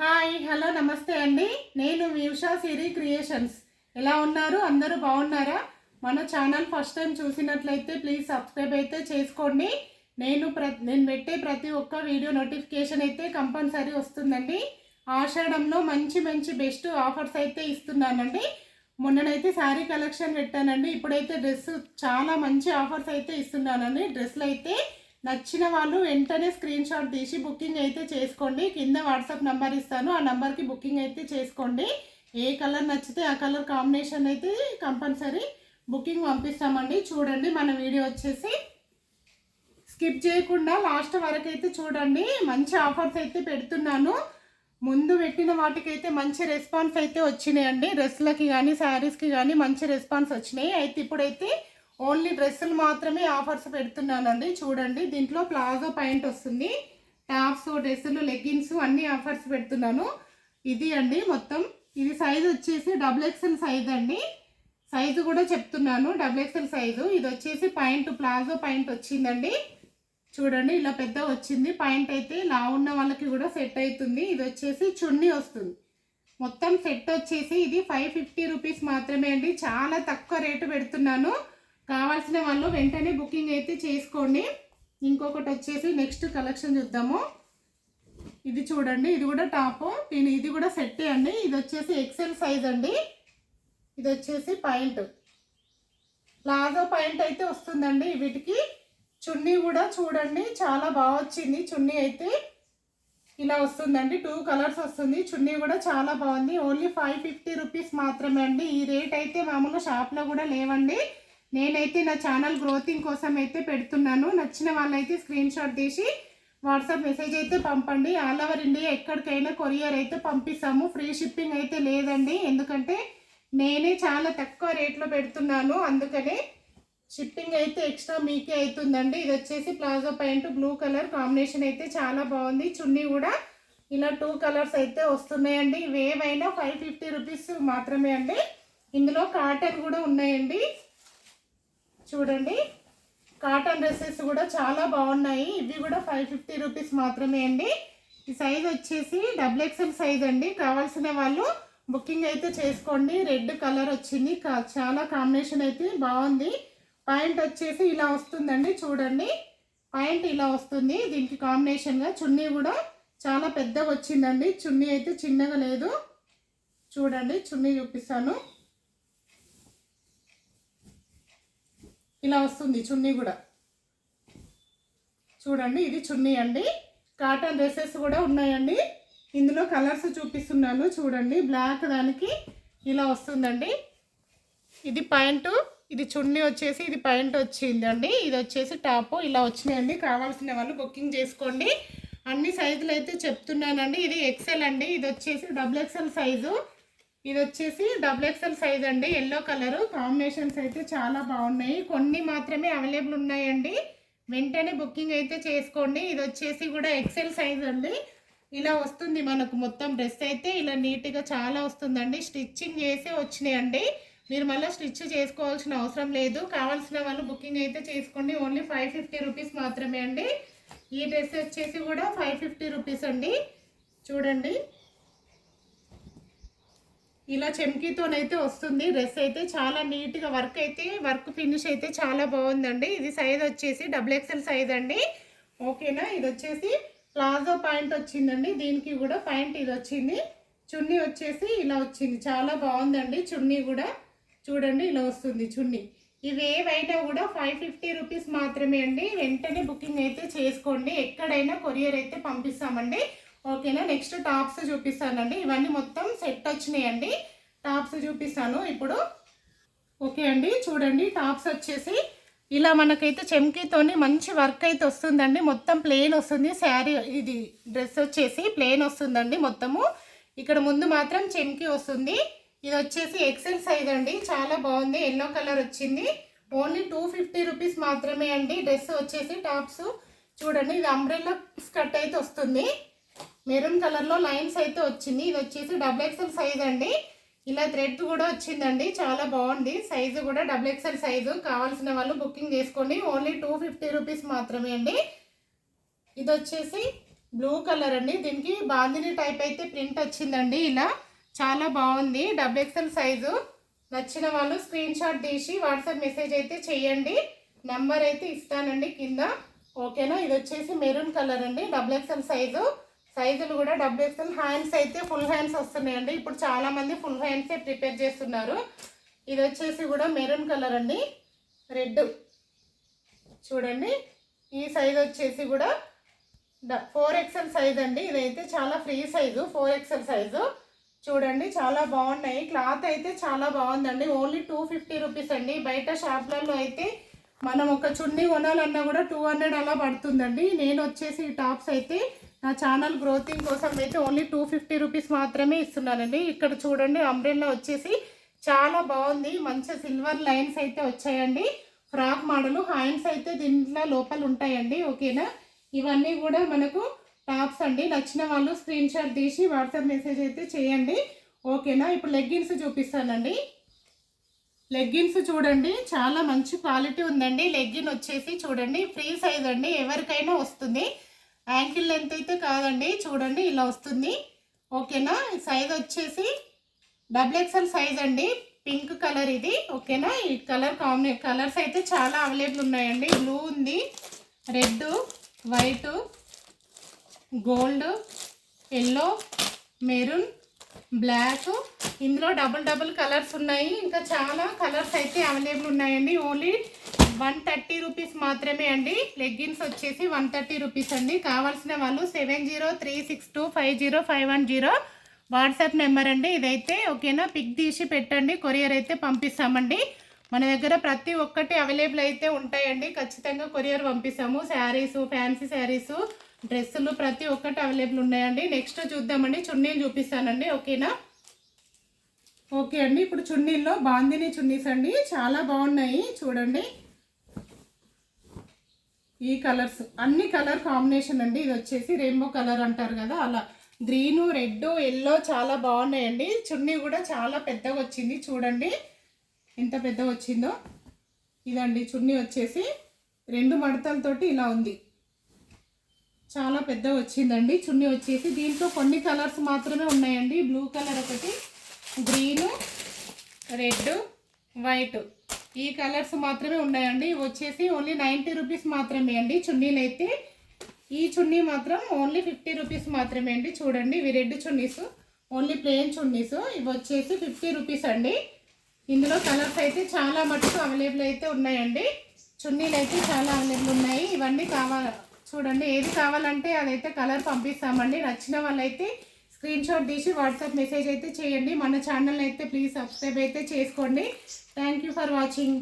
Hi hello నమస్తే అండి. నేను మీ ఉషా సిరి క్రియేషన్స్. ఎలా ఉన్నారు? అందరూ బాగున్నారా? మన ఛానల్ ఫస్ట్ టైం చూసినట్లయితే ప్లీజ్ సబ్స్క్రైబ్ అయితే చేసుకోండి. నేను ప్ర నేను పెట్టే ప్రతి ఒక్క వీడియో నోటిఫికేషన్ అయితే కంపల్సరీ వస్తుందండి. ఆషాఢంలో మంచి మంచి బెస్ట్ ఆఫర్స్ అయితే ఇస్తున్నానండి. మొన్ననైతే శారీ కలెక్షన్ పెట్టానండి. ఇప్పుడైతే డ్రెస్ చాలా మంచి ఆఫర్స్ అయితే ఇస్తున్నానండి. డ్రెస్సులు అయితే నచ్చిన వాళ్ళు వెంటనే స్క్రీన్ షాట్ తీసి బుకింగ్ అయితే చేసుకోండి. కింద వాట్సాప్ నెంబర్ ఇస్తాను. ఆ నెంబర్కి బుకింగ్ అయితే చేసుకోండి. ఏ కలర్ నచ్చితే ఆ కలర్ కాంబినేషన్ అయితే కంపల్సరీ బుకింగ్ పంపిస్తామండి. చూడండి మన వీడియో వచ్చేసి. స్కిప్ చేయకుండా లాస్ట్ వరకు అయితే చూడండి. మంచి ఆఫర్స్ అయితే పెడుతున్నాను. ముందు పెట్టిన వాటికైతే మంచి రెస్పాన్స్ అయితే వచ్చినాయండి. డ్రెస్లకి కానీ శారీస్కి కానీ మంచి రెస్పాన్స్ వచ్చినాయి. అయితే ఇప్పుడైతే ఓన్లీ డ్రెస్సులు మాత్రమే ఆఫర్స్ పెడుతున్నానండి. చూడండి దీంట్లో ప్లాజో పాయింట్ వస్తుంది. టాప్స్ డ్రెస్సులు లెగ్గిన్స్ అన్ని ఆఫర్స్ పెడుతున్నాను. ఇది అండి మొత్తం. ఇది సైజ్ వచ్చేసి డబుల్ ఎక్స్ఎల్ సైజ్ అండి. సైజు కూడా చెప్తున్నాను డబుల్ ఎక్స్ఎల్ సైజు. ఇది వచ్చేసి పాయింట్ ప్లాజో పాయింట్ వచ్చిందండి. చూడండి ఇలా పెద్ద వచ్చింది. పాయింట్ అయితే లా ఉన్న వాళ్ళకి కూడా సెట్ అవుతుంది. ఇది వచ్చేసి చున్నీ వస్తుంది. మొత్తం సెట్ వచ్చేసి ఇది ఫైవ్ ఫిఫ్టీ రూపీస్ మాత్రమే అండి. చాలా తక్కువ రేటు పెడుతున్నాను. కావాల్సిన వాళ్ళు వెంటనే బుకింగ్ అయితే చేసుకోండి. ఇంకొకటి వచ్చేసి నెక్స్ట్ కలెక్షన్ చూద్దాము. ఇది చూడండి ఇది కూడా టాప్. దీని ఇది కూడా సెట్ అండి. ఇది వచ్చేసి ఎక్సెల్ సైజ్ అండి. ఇది వచ్చేసి పాయింట్. ప్లాజో పాయింట్ అయితే వస్తుందండి వీటికి. చున్నీ కూడా చూడండి చాలా బాగా వచ్చింది. చున్నీ అయితే ఇలా వస్తుందండి. టూ కలర్స్ వస్తుంది. చున్నీ కూడా చాలా బాగుంది. ఓన్లీ ఫైవ్ ఫిఫ్టీ రూపీస్ మాత్రమే అండి. ఈ రేట్ అయితే మామూలుగా షాప్లో కూడా లేవండి. నేనైతే నా ఛానల్ గ్రోతింగ్ కోసం అయితే పెడుతున్నాను. నచ్చిన వాళ్ళైతే స్క్రీన్ షాట్ తీసి వాట్సాప్ మెసేజ్ అయితే పంపండి. ఆల్ ఓవర్ ఇండియా ఎక్కడికైనా కొరియర్ అయితే పంపిస్తాము. ఫ్రీ షిప్పింగ్ అయితే లేదండి. ఎందుకంటే నేనే చాలా తక్కువ రేట్లో పెడుతున్నాను. అందుకనే షిప్పింగ్ అయితే ఎక్స్ట్రా మీకే అవుతుందండి. ఇది వచ్చేసి palazzo pant blue colour combination అయితే చాలా బాగుంది. చున్నీ కూడా ఇలా టూ కలర్స్ అయితే వస్తున్నాయండి. ఇవేవైనా ఫైవ్ ఫిఫ్టీ రూపీస్ మాత్రమే అండి. ఇందులో కాటన్ కూడా ఉన్నాయండి. చూడండి. కాటన్ డ్రెస్సెస్ కూడా చాలా బాగున్నాయి. ఇవి కూడా ఫైవ్ ఫిఫ్టీ రూపీస్ మాత్రమే అండి. ఈ సైజ్ వచ్చేసి డబుల్ ఎక్స్ఎల్ సైజ్ అండి. కావాల్సిన వాళ్ళు బుకింగ్ అయితే చేసుకోండి. రెడ్ కలర్ వచ్చింది. కా- చాలా కాంబినేషన్ అయితే బాగుంది. పాయింట్ వచ్చేసి ఇలా వస్తుందండి. చూడండి. పాయింట్ ఇలా వస్తుంది. దీనికి కాంబినేషన్గా చున్నీ కూడా చాలా పెద్దగా వచ్చిందండి. చున్నీ అయితే చిన్నగా లేదు. చూడండి. చున్నీ చూపిస్తాను. ఇలా వస్తుంది చున్నీ కూడా. చూడండి ఇది చున్నీ అండి. కాటన్ డ్రెస్సెస్ కూడా ఉన్నాయండి. ఇందులో కలర్స్ చూపిస్తున్నాను చూడండి. బ్లాక్ దానికి ఇలా వస్తుందండి. ఇది పాయింట్ ఇది చున్నీ వచ్చేసి ఇది పాయింట్ వచ్చిందండి. ఇది వచ్చేసి టాప్ ఇలా వచ్చినాయండి. కావాల్సిన వాళ్ళు బుకింగ్ చేసుకోండి. అన్ని సైజులు అయితే చెప్తున్నానండి. ఇది ఎక్సెల్ అండి. ఇది వచ్చేసి డబుల్ ఎక్సెల్ సైజు. ఇది వచ్చేసి డబుల్ ఎక్సెల్ సైజ్ అండి. Yellow colour. కాంబినేషన్స్ అయితే చాలా బాగున్నాయి. కొన్ని మాత్రమే అవైలబుల్ ఉన్నాయండి. వెంటనే బుకింగ్ అయితే చేసుకోండి. ఇది వచ్చేసి కూడా ఎక్సెల్ సైజ్ అండి. ఇలా వస్తుంది మనకు మొత్తం డ్రెస్ అయితే. ఇలా నీట్గా చాలా వస్తుందండి. స్టిచ్చింగ్ చేసే వచ్చినాయండి. మీరు మళ్ళీ స్టిచ్ చేసుకోవాల్సిన అవసరం లేదు. కావాల్సిన వాళ్ళు బుకింగ్ అయితే చేసుకోండి. ఓన్లీ ఫైవ్ ఫిఫ్టీ రూపీస్ మాత్రమే అండి. ఈ డ్రెస్ వచ్చేసి కూడా ఫైవ్ ఫిఫ్టీ రూపీస్ అండి. చూడండి. ఇలా చెమ్కీతోనైతే వస్తుంది. డ్రెస్ అయితే చాలా నీట్గా వర్క్ అయితే వర్క్ ఫినిష్ అయితే చాలా బాగుందండి. ఇది సైజ్ వచ్చేసి డబుల్ ఎక్స్ఎల్ సైజ్ అండి. ఓకేనా? ఇది వచ్చేసి ప్లాజో పాయింట్ వచ్చిందండి. దీనికి కూడా పాయింట్ ఇది వచ్చింది. చున్నీ వచ్చేసి ఇలా వచ్చింది. చాలా బాగుందండి. చున్నీ కూడా చూడండి ఇలా వస్తుంది చున్నీ. ఇవి ఏవైనా కూడా ఫైవ్ ఫిఫ్టీ రూపీస్ మాత్రమే అండి. వెంటనే బుకింగ్ అయితే చేసుకోండి. ఎక్కడైనా కొరియర్ అయితే పంపిస్తామండి. ఓకేనా? నెక్స్ట్ టాప్స్ చూపిస్తానండి. ఇవన్నీ మొత్తం సెట్ వచ్చినాయండి. టాప్స్ చూపిస్తాను ఇప్పుడు. ఓకే అండి చూడండి. టాప్స్ వచ్చేసి ఇలా మనకైతే చెమ్కీతోని మంచి వర్క్ అయితే వస్తుందండి. మొత్తం ప్లెయిన్ వస్తుంది. శారీ ఇది డ్రెస్ వచ్చేసి ప్లెయిన్ వస్తుందండి మొత్తము. ఇక్కడ ముందు మాత్రం చెమ్కీ వస్తుంది. ఇది వచ్చేసి ఎక్సెల్ సైజ్ అండి. చాలా బాగుంది. ఎల్లో కలర్ వచ్చింది. ఓన్లీ టూ ఫిఫ్టీ రూపీస్ మాత్రమే అండి డ్రెస్ వచ్చేసి టాప్స్. చూడండి ఇది అంబ్రెల్లా స్కర్ట్ అయితే వస్తుంది. మెరూన్ కలర్లో లైన్స్ అయితే వచ్చింది. ఇది వచ్చేసి డబుల్ ఎక్సెల్ సైజ్ అండి. ఇలా థ్రెడ్ కూడా వచ్చిందండి. చాలా బాగుంది. సైజు కూడా డబుల్ ఎక్సెల్ సైజు కావాల్సిన వాళ్ళు బుకింగ్ చేసుకోండి. ఓన్లీ టూ ఫిఫ్టీ రూపీస్ మాత్రమే అండి. ఇది వచ్చేసి బ్లూ కలర్ అండి. దీనికి బాందిని టైప్ అయితే ప్రింట్ వచ్చిందండి ఇలా. చాలా బాగుంది. డబుల్ ఎక్సెల్ సైజు నచ్చిన వాళ్ళు స్క్రీన్ షాట్ తీసి వాట్సాప్ మెసేజ్ అయితే చేయండి. నెంబర్ అయితే ఇస్తానండి కింద. ఓకేనా ఇది వచ్చేసి మెరూన్ కలర్ అండి. డబుల్ ఎక్సెల్ సైజు సైజులు కూడా డబ్బు ఎక్సెల్ హ్యాండ్స్ అయితే ఫుల్ హ్యాండ్స్ వస్తున్నాయండి. ఇప్పుడు చాలామంది ఫుల్ హ్యాండ్సే ప్రిపేర్ చేస్తున్నారు. ఇది వచ్చేసి కూడా మెరూన్ కలర్ అండి. రెడ్. చూడండి. ఈ సైజ్ వచ్చేసి కూడా ఫోర్ ఎక్సెల్ సైజ్ అండి. ఇదైతే చాలా free size four XL size. చూడండి చాలా బాగున్నాయి. క్లాత్ అయితే చాలా బాగుందండి. ఓన్లీ టూ ఫిఫ్టీ రూపీస్ అండి. బయట షాప్లలో అయితే మనం ఒక చున్నీ కొనాలన్నా కూడా టూ హండ్రెడ్ అలా పడుతుందండి. నేను వచ్చేసి ఈ టాప్స్ అయితే నా ఛానల్ గ్రోతింగ్ కోసం అయితే ఓన్లీ టూ ఫిఫ్టీ రూపీస్ మాత్రమే ఇస్తున్నానండి. ఇక్కడ చూడండి అంబ్రెల్లా వచ్చేసి చాలా బాగుంది. మంచి సిల్వర్ లైన్స్ అయితే వచ్చాయండి. ఫ్రాక్ మోడల్ హ్యాండ్స్ అయితే దీంట్లో లోపల ఉంటాయండి. ఓకేనా? ఇవన్నీ కూడా మనకు టాప్స్ అండి. నచ్చిన వాళ్ళు స్క్రీన్ షాట్ తీసి వాట్సాప్ మెసేజ్ అయితే చేయండి. ఓకేనా? ఇప్పుడు లెగ్గిన్స్ చూపిస్తానండి. లెగ్గిన్స్ చూడండి చాలా మంచి క్వాలిటీ ఉందండి. లెగ్గిన్ వచ్చేసి చూడండి ఫ్రీ సైజ్ అండి. ఎవరికైనా వస్తుంది. యాంకిల్ లెంత్ అయితే కాదండి. చూడండి ఇలా వస్తుంది. ఓకేనా? సైజ్ వచ్చేసి డబుల్ ఎక్స్ఎల్ సైజ్ అండి. పింక్ కలర్ ఇది. ఓకేనా? ఈ కలర్ కాంబినే కలర్స్ అయితే చాలా అవైలబుల్ ఉన్నాయండి. బ్లూ ఉంది red white gold yellow maroon black ఇందులో డబుల్ డబుల్ కలర్స్ ఉన్నాయి. ఇంకా చాలా కలర్స్ అయితే అవైలబుల్ ఉన్నాయండి. ఓన్లీ వన్ థర్టీ రూపీస్ మాత్రమే అండి. లెగ్గిన్స్ వచ్చేసి వన్ థర్టీ రూపీస్ అండి. కావాల్సిన వాళ్ళు seven zero three six two five zero five one zero. WhatsApp number అండి. ఇదైతే ఓకేనా? పిక్ తీసి పెట్టండి. కొరియర్ అయితే పంపిస్తామండి. మన దగ్గర ప్రతి ఒక్కటి అవైలబుల్ అయితే ఉంటాయండి. ఖచ్చితంగా కొరియర్ పంపిస్తాము. శారీస్ ఫ్యాన్సీ శారీస్ డ్రెస్సులు ప్రతి ఒక్కటి అవైలబుల్ ఉన్నాయండి. నెక్స్ట్ చూద్దామండి. చున్నీలు చూపిస్తానండి. ఓకేనా? ఓకే అండి. ఇప్పుడు చున్నీల్లో బాందిని చున్నీస్ అండి. చాలా బాగున్నాయి. చూడండి. ఈ కలర్స్ అన్ని కలర్ కాంబినేషన్ అండి. ఇది వచ్చేసి రెయిన్బో కలర్ అంటారు కదా అలా. గ్రీను రెడ్ ఎల్లో చాలా బాగున్నాయండి. చున్నీ కూడా చాలా పెద్దగా వచ్చింది. చూడండి ఎంత పెద్దగా వచ్చిందో. ఇదండి చున్నీ వచ్చేసి రెండు మడతలతోటి ఇలా ఉంది. చాలా పెద్దగా వచ్చిందండి. చున్నీ వచ్చేసి దీంట్లో కొన్ని కలర్స్ మాత్రమే ఉన్నాయండి. బ్లూ కలర్ ఒకటి గ్రీను రెడ్ వైట్. ఈ కలర్స్ మాత్రమే ఉన్నాయండి. ఇవి వచ్చేసి ఓన్లీ నైంటీ రూపీస్ మాత్రమే అండి. చున్నీలు అయితే ఈ చున్నీ మాత్రం ఓన్లీ ఫిఫ్టీ రూపీస్ మాత్రమే అండి. చూడండి ఇవి red chunnis only plain chunnis. ఇవి వచ్చేసి ఫిఫ్టీ రూపీస్ అండి. ఇందులో కలర్స్ అయితే చాలా మటుకు అవైలబుల్ అయితే ఉన్నాయండి. చున్నీలు అయితే చాలా అవైలబుల్ ఉన్నాయి. ఇవన్నీ కావాలి చూడండి ఏది కావాలంటే అదైతే కలర్ పంపిస్తామండి. నచ్చిన వాళ్ళైతే స్క్రీన్ షాట్ తీసి వాట్సాప్ మెసేజ్ అయితే చేయండి. మన ఛానల్ అయితే ప్లీజ్ సబ్స్క్రైబ్ అయితే చేసుకోండి. Thank you for watching